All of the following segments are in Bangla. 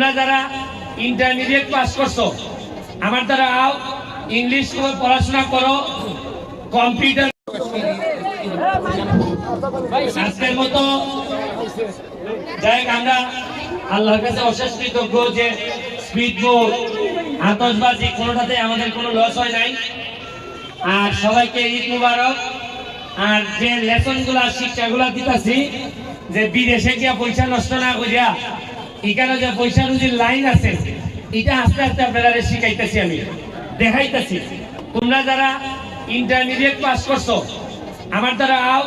তোমরা যারা ইন্টারমিডিয়েট পাস করছ, আমার দ্বারা আও ইংলিশ করে পড়াশোনা করো কম্পিউটার আজকের মতো। যাই আমরা আল্লাহর কাছে অশেষ কৃতজ্ঞ যে স্পিড বোট আতসবাজি কোনোটাতে আমাদের কোনো লস হয় নাই। আর সবাইকে ঈদ মুবারক। আর যে লেসনগুলা শিক্ষা গুলা দিতেছি, যে বিদেশে গিয়া পয়সা নষ্ট না করিয়া এখানে যে পয়সা রুজির লাইন আছে, এটা আস্তে আস্তে আপনারা শিখাইতেছি আমি, দেখাইতেছি। তোমরা যারা ইন্টারমিডিয়েট পাস করছ, আমার দ্বারা আও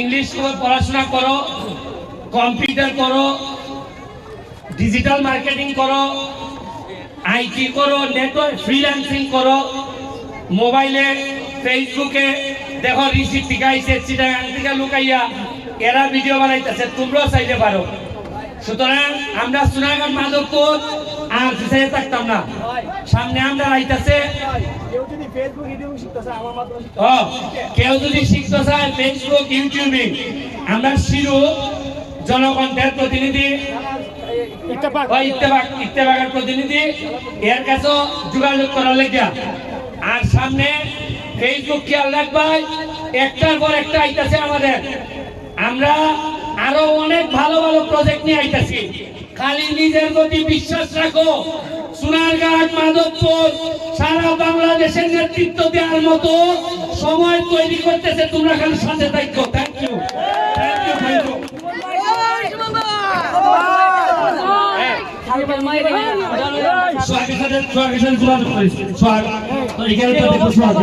ইংলিশ পড়াশোনা করো কম্পিউটার করো ডিজিটাল মার্কেটিং করো আইটি করো নেটওয়ার্ক ফ্রিল্যান্সিং করো মোবাইলে ফেসবুকে দেখো রিসিপ্ট থেকে লুকাইয়া, এরা ভিডিও বানাইতেছে, তোমরাও চাইতে পারো। সুতরাং আমরা সোনাগান মাধবপুর আর পিছিয়ে থাকতাম না। সামনে আমরা আইতাছে। কেউ যদি শিখতে চায় ফেসবুক ইউটিউবে আমরা শিরু জনগণের প্রতিনিধি ইত্তেফাকের প্রতিনিধি, এর কাছেও যোগাযোগ করার লেগিয়া। আর সামনে ফেসবুক খেয়াল রাখবাই, একটার পর একটা আইতাছে আমাদের। আমরা আরও অনেক ভালো ভালো প্রজেক্ট নিয়ে আইতাছি। খালি নিজের প্রতি বিশ্বাস রাখো। সোনারঘাট মাধবপুর সারা বাংলাদেশের নেতৃত্ব দেওয়ার মতো সময় তৈরি করতেছে তোমরা খালি সাথে থাকো। Thank you thank thank Sohag